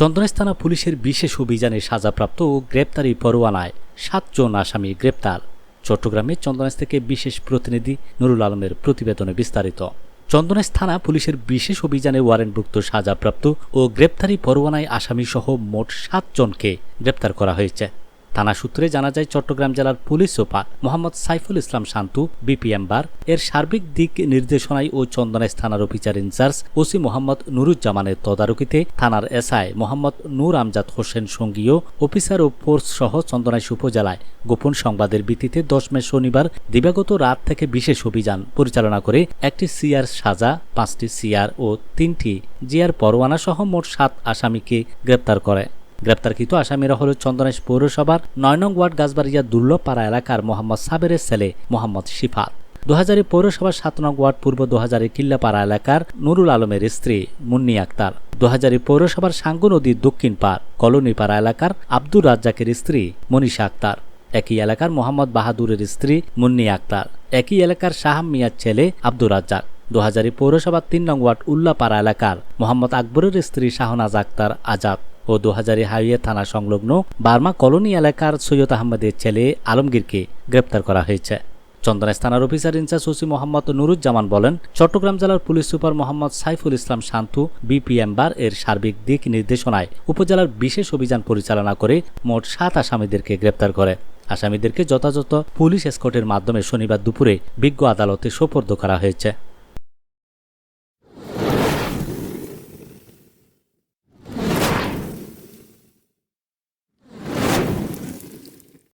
চন্দনেশ থানা পুলিশের বিশেষ অভিযানে সাজাপ্রাপ্ত ও গ্রেপ্তারি পরোয়ানায় সাতজন আসামি গ্রেপ্তার। চট্টগ্রামে চন্দনেশ থেকে বিশেষ প্রতিনিধি নুরুল আলমের প্রতিবেদনে বিস্তারিত। চন্দনেশ থানা পুলিশের বিশেষ অভিযানে ওয়ারেন্টভুক্ত সাজাপ্রাপ্ত ও গ্রেপ্তারি পরোয়ানায় আসামিসহ মোট সাতজনকে গ্রেপ্তার করা হয়েছে। থানা সূত্রে জানা যায়, চট্টগ্রাম জেলার police super Mohammad Saiful Islam Shantu BPM bar এর সার্বিক দিক নির্দেশনায় ও চন্দনেশ থানার officer in charge OC Mohammad নুরুজ্জামানের তদারকিতে থানার এসআই মোহাম্মদ নূর আমজাদ হোসেন সঙ্গীয় অফিসার ও ফোর্স সহ চন্দনাইশ উপজেলায় গোপন সংবাদের ভিত্তিতে দশ মে শনিবার দিবাগত রাত থেকে বিশেষ অভিযান পরিচালনা করে একটি সিআর সাজা, পাঁচটি সিআর ও তিনটি জিয়ার পরোয়ানা সহ মোট সাত আসামিকে গ্রেপ্তার করে। গ্রেপ্তারকৃত আসামিরা হল চন্দনেশ পৌরসভার নয় নং ওয়ার্ড গাছবাড়িয়া দুর্লভপাড়া এলাকার মোহাম্মদ সাবেরের ছেলে মোহাম্মদ শিফাত। দুহাজারি পৌরসভার সাত নং ওয়ার্ড পূর্ব দুহাজারি কিল্লাপাড়া এলাকার নুরুল আলমের স্ত্রী মুন্নি আক্তার। দুহাজারি পৌরসভার সাঙ্গু নদীর দক্ষিণ পাড় কলোনিপাড়া এলাকার আব্দুর রাজ্জাকের স্ত্রী মনীষা আক্তার। একই এলাকার মোহাম্মদ বাহাদুরের স্ত্রী মুন্নি আক্তার। একই এলাকার শাহাম মিয়ার ছেলে আব্দুর রাজ্জাক। দুহাজারি পৌরসভার তিন নং ওয়ার্ড উল্লাপাড়া এলাকার মোহাম্মদ আকবরের স্ত্রী শাহনাজ আক্তার আজাদ। ও দুহাজারি হাইওয়ে থানা সংলগ্ন বার্মা কলোনি এলাকার সৈয়দ আহমদের ছেলে আলমগীরকে গ্রেপ্তার করা হয়েছে। চন্দনাইশ থানার officer in charge OC Mohammad Nuruzzaman বলেন, চট্টগ্রাম জেলার police super Mohammad Saiful Islam Shantu BPM bar এর সার্বিক দিক নির্দেশনায় উপজেলার বিশেষ অভিযান পরিচালনা করে মোট সাত আসামিদেরকে গ্রেপ্তার করে। আসামিদেরকে যথাযথ পুলিশ এসকর্টের মাধ্যমে শনিবার দুপুরে বিজ্ঞ আদালতে সোপর্দ করা হয়েছে।